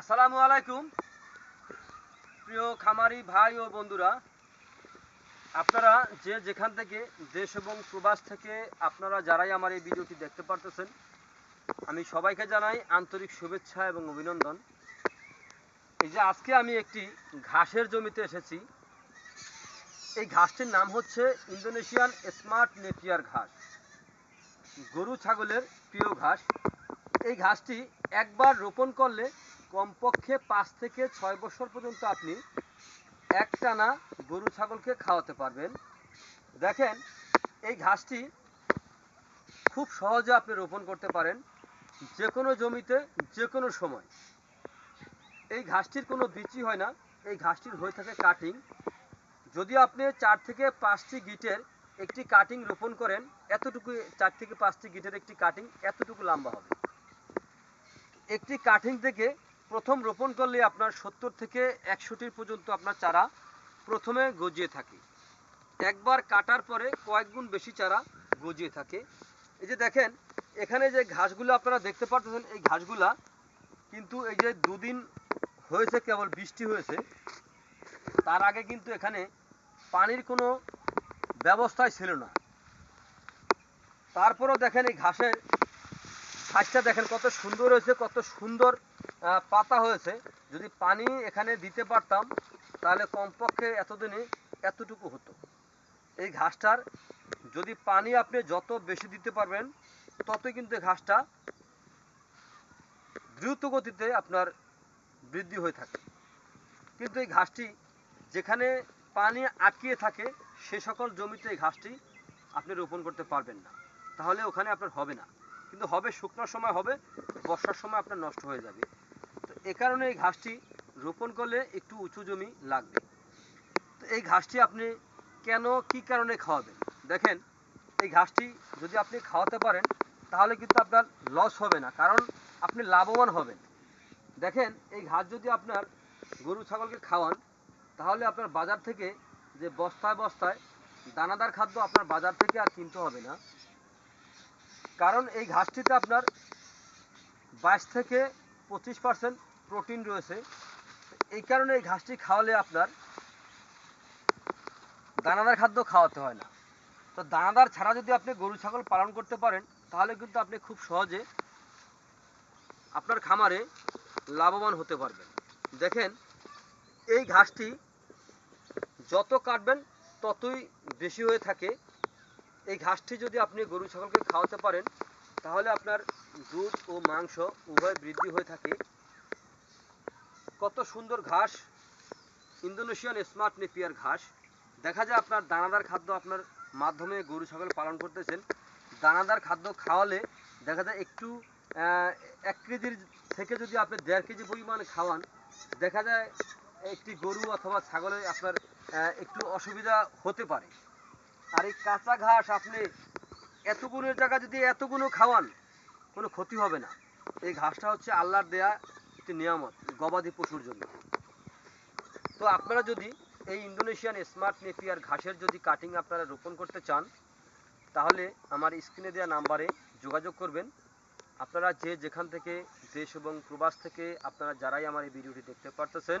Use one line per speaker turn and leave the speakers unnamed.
আসসালামু আলাইকুম। প্রিয় খামারি ভাই ও বন্ধুরা, আপনারা যে যেখান থেকে দেশ এবং প্রবাস থেকে আপনারা যারাই আমার এই ভিডিওটি দেখতে পারতেছেন, আমি সবাইকে জানাই আন্তরিক শুভেচ্ছা এবং অভিনন্দন। এই যে আজকে আমি একটি ঘাসের জমিতে এসেছি। এই ঘাসটির নাম হচ্ছে ইন্দোনেশিয়ান স্মার্ট নেপিয়ার ঘাস। গরু, ছাগলের প্রিয় ঘাস। এই ঘাসটি একবার রোপণ করলে কমপক্ষে পাঁচ থেকে ছয় বছর পর্যন্ত আপনি একটানা গরু, ছাগলকে খাওয়াতে পারবেন। দেখেন, এই ঘাসটি খুব সহজে আপনি রোপণ করতে পারেন যে কোনো জমিতে যে কোনো সময়। এই ঘাসটির কোনো বিচি হয় না, এই ঘাসটির হয়ে থাকে কাটিং। যদি আপনি চার থেকে পাঁচটি গিটের একটি কাটিং রোপণ করেন, এতটুকু চার থেকে পাঁচটি গিটের একটি কাটিং এতটুকু লম্বা হবে। একটি কাটিং থেকে প্রথম রোপণ করলে আপনার সত্তর থেকে একশোটির পর্যন্ত আপনার চারা প্রথমে গজিয়ে থাকে। একবার কাটার পরে কয়েক গুণ বেশি চারা গজিয়ে থাকে। এই যে দেখেন, এখানে যে ঘাসগুলো আপনারা দেখতে পাচ্ছেন এই ঘাসগুলা কিন্তু এই যে দুদিন হয়েছে, কেবল বৃষ্টি হয়েছে, তার আগে কিন্তু এখানে পানির কোনো ব্যবস্থাই ছিল না। তারপরেও দেখেন এই ঘাসের ঘাসটা দেখেন কত সুন্দর হয়েছে, কত সুন্দর পাতা হয়েছে। যদি পানি এখানে দিতে পারতাম, তাহলে কমপক্ষে এতদিনে এতটুকু হতো। এই ঘাসটার যদি পানি আপনি যত বেশি দিতে পারবেন, ততই কিন্তু ঘাসটা দ্রুত গতিতে আপনার বৃদ্ধি হয়ে থাকে। কিন্তু এই ঘাসটি যেখানে পানি আটকিয়ে থাকে, সে সকল জমিতে এই ঘাসটি আপনি রোপণ করতে পারবেন না। তাহলে ওখানে আপনার হবে না। কিন্তু হবে শুকনোর সময় হবে, বর্ষার সময় আপনার নষ্ট হয়ে যাবে। তো এ কারণে এই ঘাসটি রোপণ করলে একটু উঁচু জমি লাগবে। তো এই ঘাসটি আপনি কেন, কি কারণে খাওয়াবেন? দেখেন, এই ঘাসটি যদি আপনি খাওয়াতে পারেন, তাহলে কিন্তু আপনার লস হবে না, কারণ আপনি লাভবান হবেন। দেখেন, এই ঘাস যদি আপনার গরু, ছাগলকে খাওয়ান, তাহলে আপনার বাজার থেকে যে বস্তায় বস্তায় দানাদার খাদ্য আপনার বাজার থেকে আর কিনতে হবে না। কারণ এই ঘাসটিতে আপনার বাইশ থেকে পঁচিশ পার্সেন্ট প্রোটিন রয়েছে। এই কারণে এই ঘাসটি খাওয়ালে আপনার দানাদার খাদ্য খাওয়াতে হয় না। তো দানাদার ছাড়া যদি আপনি গরু, ছাগল পালন করতে পারেন, তাহলে কিন্তু আপনি খুব সহজে আপনার খামারে লাভবান হতে পারবেন। দেখেন, এই ঘাসটি যত কাটবেন ততই বেশি হয়ে থাকে। এই ঘাসটি যদি আপনি গরু ছাগলকে খাওয়াতে পারেন, তাহলে আপনার দুধ ও মাংস উভয় বৃদ্ধি হয়ে থাকে। কত সুন্দর ঘাস। ইন্দোনেশিয়ান স্মার্ট নেপিয়ার ঘাস। দেখা যায় আপনার দানাদার খাদ্য আপনার মাধ্যমে গরু ছাগল পালন করতেছেন। দানাদার খাদ্য খাওয়ালে দেখা যায় একটু এক কেজির থেকে যদি আপনি দেড় কেজি পরিমাণে খাওয়ান, দেখা যায় একটি গরু অথবা ছাগলে আপনার একটু অসুবিধা হতে পারে। আর এই কাঁচা ঘাস আপনি এতগুলোর জায়গা যদি এতগুলো খাওয়ান, কোনো ক্ষতি হবে না। এই ঘাসটা হচ্ছে আল্লাহর দেয়া একটি নিয়ামত, গবাদি পশুর জন্য। তো আপনারা যদি এই ইন্দোনেশিয়ান স্মার্ট নেপিয়ার ঘাসের যদি কাটিং আপনারা রোপণ করতে চান, তাহলে আমার স্ক্রিনে দেওয়া নাম্বারে যোগাযোগ করবেন। আপনারা যে যেখান থেকে দেশ এবং প্রবাস থেকে আপনারা যারাই আমার এই ভিডিওটি দেখতে পারতেছেন